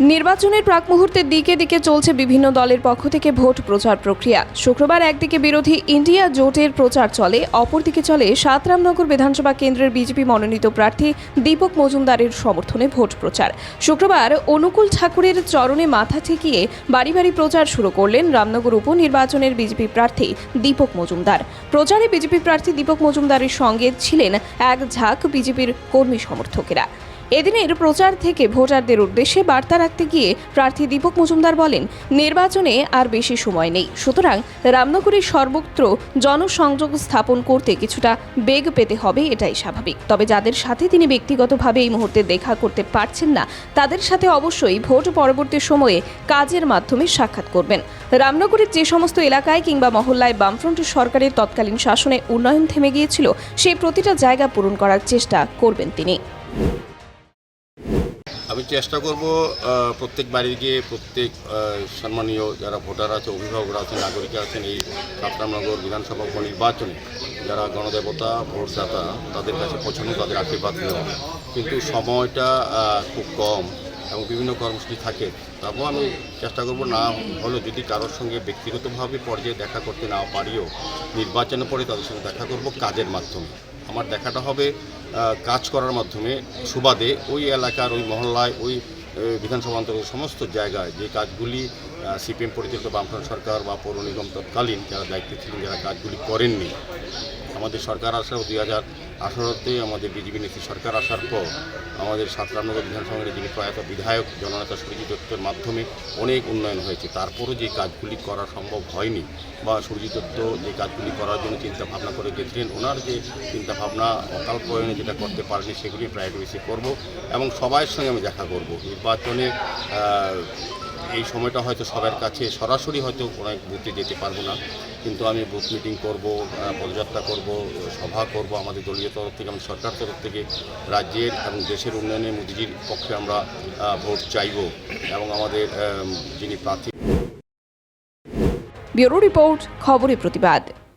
নির্বাচনের প্রাক মুহূর্তের দিকে দিকে চলছে বিভিন্ন দলের পক্ষ থেকে ভোট প্রচার প্রক্রিয়া। শুক্রবার একদিকে বিরোধী ইন্ডিয়া জোটের প্রচার চলে, অপরদিকে চলে সাতরামনগর বিধানসভা কেন্দ্রের বিজেপি মনোনীত প্রার্থী দীপক মজুমদারের সমর্থনে ভোট প্রচার। শুক্রবার অনুকূল ঠাকুরের চরণে মাথা ঠেকিয়ে বাড়ি বাড়ি প্রচার শুরু করলেন রামনগর উপনির্বাচনের বিজেপি প্রার্থী দীপক মজুমদার। প্রচারে বিজেপি প্রার্থী দীপক মজুমদারের সঙ্গে ছিলেন এক ঝাঁক বিজেপির কর্মী সমর্থকেরা। এদিনের প্রচার থেকে ভোটারদের উদ্দেশ্যে বার্তা রাখতে গিয়ে প্রার্থী দীপক মজুমদার বলেন, নির্বাচনে আর বেশি সময় নেই। সুতরাং রামনগরের সর্বত্র জনসংযোগ স্থাপন করতে কিছুটা বেগ পেতে হবে, এটাই স্বাভাবিক। তবে যাদের সাথে তিনি ব্যক্তিগতভাবে এই মুহূর্তে দেখা করতে পারছেন না, তাদের সাথে অবশ্যই ভোট পরবর্তী সময়ে কাজের মাধ্যমে সাক্ষাৎ করবেন। রামনগরের যে সমস্ত এলাকায় কিংবা মহল্লায় বামফ্রন্ট সরকারের তৎকালীন শাসনে উন্নয়ন থেমে গিয়েছিল, সেই প্রতিটা জায়গা পূরণ করার চেষ্টা করবেন তিনি। আমি চেষ্টা করব প্রত্যেক বাড়ি গিয়ে প্রত্যেক সম্মানীয় যারা ভোটার আছে, অভিভাবকরা আছেন নাগরিক আছেন এই সাতরামনগর বিধানসভা উপনির্বাচনে, যারা গণদেবতা, ভোটদাতা, তাদের কাছে পছন্দ, তাদের আশীর্বাদ নেওয়া কিন্তু সময়টা খুব কম এবং বিভিন্ন কর্মসূচি থাকে। তারপর আমি চেষ্টা করব না হলেও যদি কারোর সঙ্গে ব্যক্তিগতভাবে পর্যায়ে দেখা করতে না পারিও নির্বাচনের পরে তাদের সঙ্গে দেখা করব কাজের মাধ্যমে। আমার দেখাটা হবে কাজ করার মাধ্যমে সুবাদে ওই এলাকার, ওই মহল্লায়, ওই বিধানসভা অন্তর্গত সমস্ত জায়গায় যে কাজগুলি সিপিএম পরিচালিত বামফ্রন্ট সরকার বা পৌর নিগম তৎকালীন যারা দায়িত্বে ছিলেন, যারা কাজগুলি করেননি আমাদের সরকার আসার দুই হাজার আঠারোতে আমাদের বিজেপি নেত্রী সরকার আসার পর, আমাদের সাতরামনগর বিধানসভার যিনি প্রয়াত বিধায়ক, জননেতা সুরজিৎ দত্তের মাধ্যমে অনেক উন্নয়ন হয়েছে। তারপরও যে কাজগুলি করা সম্ভব হয়নি বা সুরজিৎ দত্ত যে কাজগুলি করার জন্য চিন্তা ভাবনা করে গেছিলেন, ওনার যে চিন্তা ভাবনা অকাল প্রয়োজনে যেটা করতে পারেনি, সেগুলি প্রায়োরিটি করব এবং সবার সঙ্গে আমি দেখা করব। নির্বাচনে এই সময়টা হয়তো সবার কাছে সরাসরি হয়তো অনেক বুথে যেতে পারব না। কিন্তু আমি বুথ মিটিং করব পদযাত্রা করব, সভা করব আমাদের দলীয় তরফ থেকে, আমাদের সরকার তরফ থেকে, রাজ্যের এবং দেশের উন্নয়নে মোদিজির পক্ষে আমরা ভোট চাইব এবং আমাদের যিনি প্রার্থী ব্যুরো রিপোর্ট, খবরের প্রতিবাদ।